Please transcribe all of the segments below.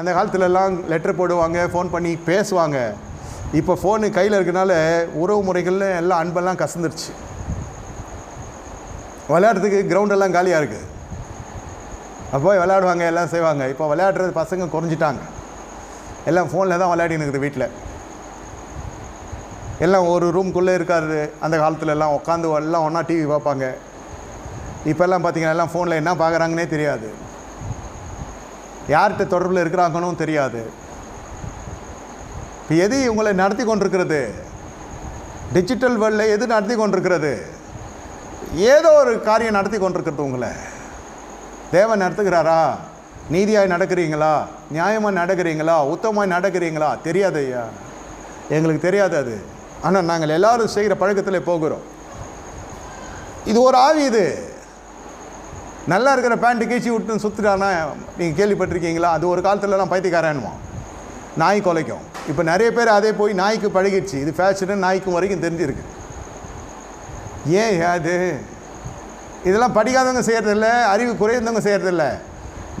அந்த காலத்துலலாம் லெட்டர் போடுவாங்க ஃபோன் பண்ணி பேசுவாங்க. இப்போ ஃபோனு கையில் இருக்கனால உறவு முறைகள்னு எல்லாம் அன்பெல்லாம் கசந்துருச்சு. விளையாடுறதுக்கு கிரவுண்டெல்லாம் காலியாக இருக்குது அப்போ விளையாடுவாங்க எல்லாம் செய்வாங்க. இப்போ விளையாடுறது பசங்க குறைஞ்சிட்டாங்க. எல்லாம் ஃபோனில் தான் விளையாடின்னு இருக்குது வீட்டில் எல்லாம் ஒரு ரூம்குள்ளே இருக்காரு அந்த காலத்துல எல்லாம் உட்காந்து எல்லாம் ஒன்றா டிவி பார்ப்பாங்க. இப்போல்லாம் பார்த்தீங்கன்னா எல்லாம் ஃபோனில் என்ன பார்க்குறாங்கன்னே தெரியாது. யார்கிட்ட தொடர்பில் இருக்கிறாங்கன்னு தெரியாது. இப்போ எது உங்களை நடத்தி கொண்டிருக்கிறது? டிஜிட்டல் வேர்ல்டில் எது நடத்தி கொண்டிருக்கிறது? ஏதோ ஒரு காரியம் நடத்தி கொண்டிருக்கிறது உங்களை. தேவன் நடத்துகிறாரா? நீதியாக நடக்கிறீங்களா? நியாயமாக நடக்கிறீங்களா? உத்தமமாய் நடக்கிறீங்களா? தெரியாது ஐயா. எங்களுக்கு தெரியாது அது. ஆனால் நாங்கள் எல்லாரும் செய்கிற பழக்கத்தில் போகிறோம். இது ஒரு ஆவி இது. நல்லா இருக்கிற பேண்ட்டு கீச்சி விட்டு சுற்றுட்டானா நீங்கள் கேள்விப்பட்டிருக்கீங்களா? அது ஒரு காலத்துலலாம் பைத்தியக்காரன்மா நாய் கொலைக்கும். இப்போ நிறைய பேர் அதே போய் நாய்க்கு பழகிடுச்சு. இது ஃபேஷனு நாய்க்கும் வரைக்கும் தெரிஞ்சிருக்கு. ஏன் அது? இதெல்லாம் படிக்காதவங்க செய்கிறதில்ல அறிவு குறைந்தவங்க செய்கிறதில்ல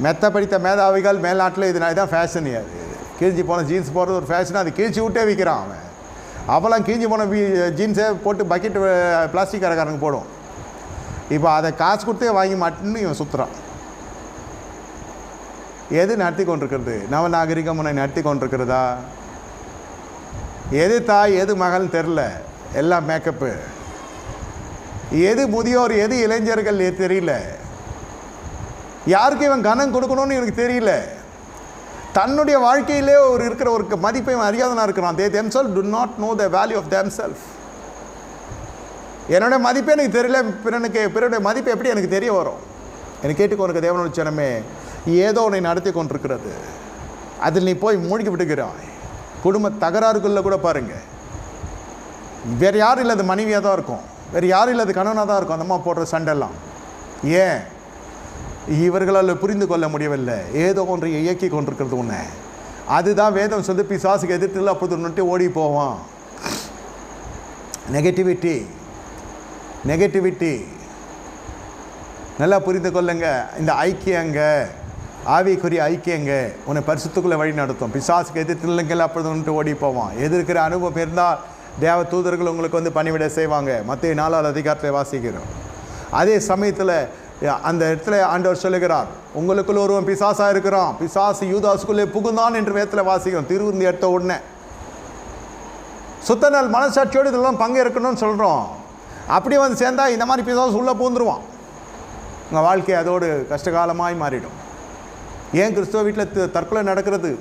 மெத்த படித்த மேதாவிகள் மேல்நாட்டில் இது தான் ஃபேஷன் அது கிழிஞ்சி போன ஜீன்ஸ் போடுறது ஒரு ஃபேஷன் அது கிழிச்சி விட்டே விற்கிறான் அவன். அப்போல்லாம் கிழிஞ்சி போன ஜீன்ஸை போட்டு பக்கெட் பிளாஸ்டிக் கடைக்காரங்க போடும். இப்போ அதை காசு கொடுத்தே வாங்கி மாட்டேன்னு இவன் சுற்றுறான் எது நடத்தி கொண்டிருக்கிறது? நவ நாகரிகம் உன்னை நடத்தி கொண்டிருக்கிறதா? எது தாய் எது மகள்னு தெரில எல்லாம் மேக்கப்பு எது முதியோர் எது இளைஞர்கள் தெரியல. யாருக்கு இவன் கனம் கொடுக்கணும்னு எனக்கு தெரியல. தன்னுடைய வாழ்க்கையிலே ஒரு இருக்கிற ஒரு மதிப்பை இவன் அறியாதனா இருக்கிறான். They themselves do not know the value of them self என்னுடைய மதிப்பே எனக்கு தெரியல. பிறனுக்கு பிறனுடைய மதிப்பு எப்படி எனக்கு தெரிய வரும்? எனக்கு கேட்டுக்கொண்டிருக்க தேவனுடைய ஜனமே ஏதோ உன்னை நடத்தி கொண்டிருக்கிறது. அதில் நீ போய் மூழ்கி விட்டுக்கிறாய் குடும்ப தகராறுக்குள்ளே கூட பாருங்கள் வேறு யாரும் இல்லாத மனைவியாக தான் இருக்கும். வேறு யாரும் இல்லாத கணவனாக தான் இருக்கும். அந்த அம்மா போடுற சண்டெல்லாம் ஏன்? இவர்களால் புரிந்து கொள்ள முடியவில்லை. ஏதோ ஒன்றை இயக்கி கொண்டிருக்கிறது உன்னை. அதுதான் வேதம் சொல்லி பிசாசுக்கு எதிர்த்து அப்போது நட்டு ஓடி போவான். நெகட்டிவிட்டி நெகட்டிவிட்டி நல்லா புரிந்து கொள்ளுங்க. இந்த ஐக்கியங்க ஆவிக்குரிய ஐக்கியங்க உன்னை பரிசுத்துக்குள்ளே வழி நடத்தும். பிசாசுக்கு எதிர்த்து இல்லைங்கள் அப்பொழுது ஓடி போவான் எதிர்க்கிற அனுபவம் இருந்தால் தேவ தூதர்கள் உங்களுக்கு வந்து பணிவிட செய்வாங்க. மற்ற நாலாவது அதிகாரத்தை வாசிக்கிறோம். அதே சமயத்தில் அந்த இடத்துல ஆண்டவர் சொல்லுகிறார் உங்களுக்குள்ள ஒருவன் பிசாசாக இருக்கிறான். பிசாசு யூதாசுக்குள்ளே புகுந்தான் என்று வேத்தில் வாசிக்கிறோம். திருவிருந்து எடுத்த உடனே சுத்த நாள் மனசாட்சியோடு இதெல்லாம் பங்கு இருக்கணும்னு சொல்கிறோம் அப்படி வந்து சேர்ந்தா இந்த மாதிரி பிசாசு உள்ளே பூந்துருவான். உங்கள் வாழ்க்கை அதோடு கஷ்டகாலமாய் மாறிடும். ஏன் கிறிஸ்துவ வீட்டில் தற்கொலை நடக்கிறது?